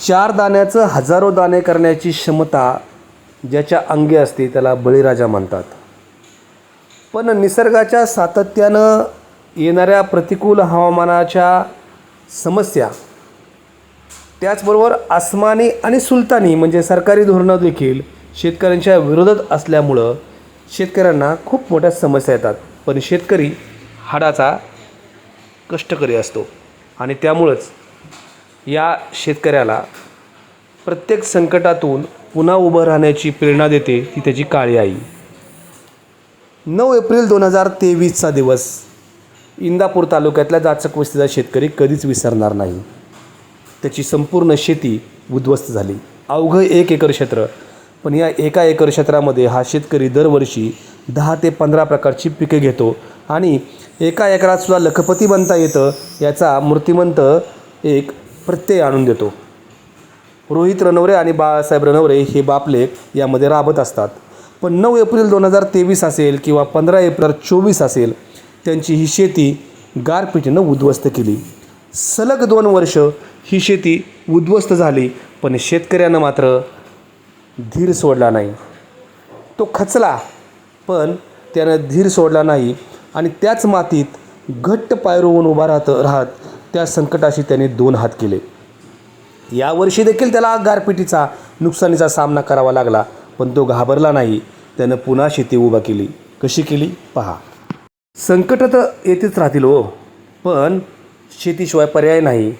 चार दाण्याचं हजारो दाणे करण्याची क्षमता ज्याच्या अंगी असते त्याला बळीराजा म्हणतात. पण निसर्गाच्या सातत्यानं येणाऱ्या प्रतिकूल हवामानाच्या समस्या त्याचबरोबर आसमानी आणि सुलतानी म्हणजे सरकारी धोरणं देखील शेतकऱ्यांच्या विरोधात असल्यामुळं शेतकऱ्यांना खूप मोठ्या समस्या येतात. पण शेतकरी हाडाचा कष्टकरी असतो आणि त्यामुळंच या शेतकऱ्याला प्रत्येक संकटातून पुन्हा उभं राहण्याची प्रेरणा देते ती त्याची काळी आई. नऊ एप्रिल दोन हजार तेवीसचा दिवस. इंदापूर तालुक्यातल्या जाचक वस्तीचा शेतकरी कधीच विसरणार नाही. त्याची संपूर्ण शेती उद्ध्वस्त झाली. अवघं एक एकर क्षेत्र पण या एका एकर क्षेत्रामध्ये हा शेतकरी दरवर्षी दहा ते पंधरा प्रकारची पिके घेतो आणि एका एकरात सुद्धा लखपती बनता येतं याचा मूर्तिमंत एक प्रत्यय आणून देतो. रोहित रनवरे आणि बाळासाहेब रनवरे हे बापले यामध्ये राबत असतात. पण नऊ एप्रिल दोन हजार तेवीस असेल किंवा पंधरा एप्रिल चोवीस असेल त्यांची ही शेती गारपिटीनं उद्ध्वस्त केली. सलग दोन वर्ष ही शेती उद्ध्वस्त झाली पण शेतकऱ्यानं मात्र धीर सोडला नाही. तो खचला पण त्यानं धीर सोडला नाही आणि त्याच मातीत घट्ट पायरोवून उभा राहत राहत त्या संकटाशी त्याने दोन हात केले. यावर्षी देखील त्याला गारपिटीचा नुकसानीचा सामना करावा लागला पण तो घाबरला नाही. त्यानं पुन्हा शेती उभा केली. कशी केली? पहा. संकट तर येतेच राहतील हो पण शेतीशिवाय पर्याय नाही.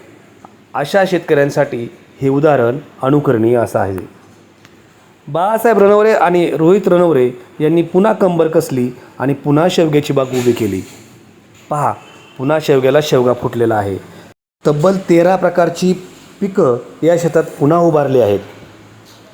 अशा शेतकऱ्यांसाठी हे उदाहरण अनुकरणीय असं आहे. बाळासाहेब रणवरे आणि रोहित रणवरे यांनी पुन्हा कंबर कसली आणि पुन्हा शेवग्याची बाग उभी केली. पहा पुन्हा शेवग्याला शेवगा फुटलेला आहे. तब्बल तेरा प्रकारची पिकं या शेतात पुन्हा उभारली आहेत.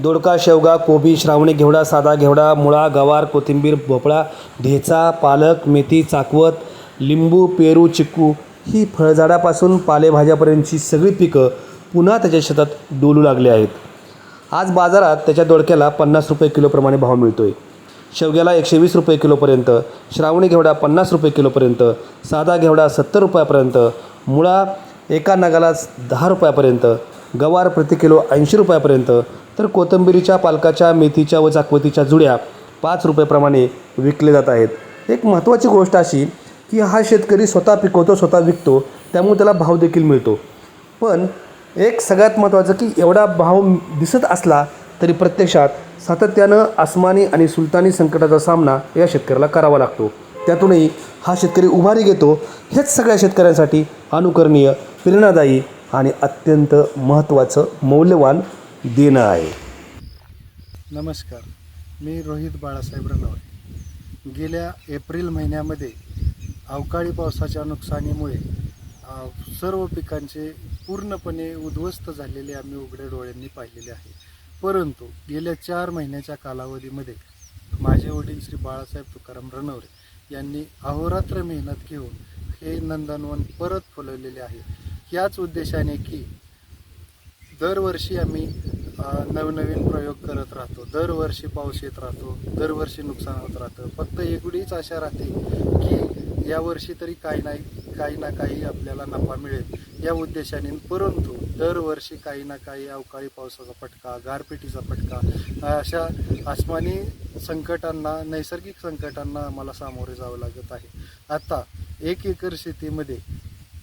दोडका शेवगा कोबी श्रावणी घेवडा साधा घेवडा मुळा गवार कोथिंबीर भोपळा ढेचा पालक मेथी चाकवत लिंबू पेरू चिक्कू ही फळझाडापासून पालेभाज्यापर्यंतची सगळी पिकं पुन्हा त्याच्या शेतात डोलू लागली आहेत. आज बाजारात त्याच्या दोडक्याला पन्नास रुपये किलोप्रमाणे भाव मिळतो आहे शेवग्याला एकशे वीस रुपये किलोपर्यंत श्रावणी घेवडा पन्नास रुपये किलोपर्यंत साधा घेवडा सत्तर रुपयापर्यंत मुळा एका नगाला दहा रुपयापर्यंत गवार प्रति किलो ऐंशी रुपयापर्यंत तर कोथिंबिरीच्या पालकाच्या मेथीच्या व चाकवतीच्या जुड्या पाच रुपयेप्रमाणे विकले जात आहेत. एक महत्त्वाची गोष्ट अशी की हा शेतकरी स्वतः पिकवतो स्वतः विकतो त्यामुळे त्याला भाव देखील मिळतो. पण एक सगळ्यात महत्त्वाचं की एवढा भाव दिसत असला तरी प्रत्यक्षात सातत्यानं आसमानी आणि सुलतानी संकटाचा सामना या शेतकऱ्याला करावा लागतो. त्यातूनही हा शेतकरी उभारी घेतो. हेच सगळ्या शेतकऱ्यांसाठी अनुकरणीय प्रेरणादायी आणि अत्यंत महत्त्वाचं मौल्यवान देणं आहे. नमस्कार. मी रोहित बाळासाहेब रनवत गेल्या एप्रिल महिन्यामध्ये अवकाळी पावसाच्या नुकसानीमुळे सर्व पिकांचे पूर्णपणे उद्ध्वस्त झालेले आम्ही उघड्या डोळ्यांनी पाहिलेले आहे. परंतु गेल्या चार महिन्याच्या कालावधीमध्ये माझे वडील श्री बाळासाहेब तुकाराम रणवरे यांनी अहोरात्र मेहनत घेऊन हे नंदनवन परत फुलवलेले आहे. याच उद्देशाने की दरवर्षी आम्ही नवनवीन प्रयोग करत राहतो. दरवर्षी पाऊस येत राहतो दरवर्षी नुकसान होत राहतं. फक्त एवढीच आशा राहते की यावर्षी तरी काही नाही काही ना काही आपल्याला नफा मिळेल. या उद्देशाने परंतु दरवर्षी काही ना काही अवकाळी पावसाचा फटका गारपिटीचा फटका अशा आसमानी संकटांना नैसर्गिक संकटांना आम्हाला सामोरे जावं लागत आहे. आता एक एकर शेतीमध्ये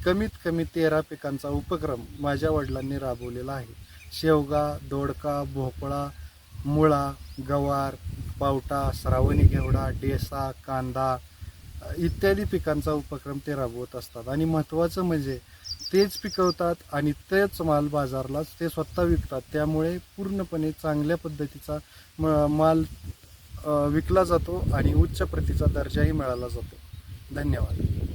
कमीत कमी तेरा पिकांचा उपक्रम माझ्या वडिलांनी राबवलेला आहे. शेवगा दोडका भोपळा मुळा गवार पावटा श्रावणी घेवडा डेसा कांदा इत्यादी पिकांचा उपक्रम ते राबवत असतात. आणि महत्त्वाचं म्हणजे तेच पिकवतात आणि तेच माल बाजारलाच ते स्वतः विकतात. त्यामुळे पूर्णपणे चांगल्या पद्धतीचा म- माल विकला जातो आणि उच्च प्रतीचा दर्जाही मिळाला जातो. धन्यवाद.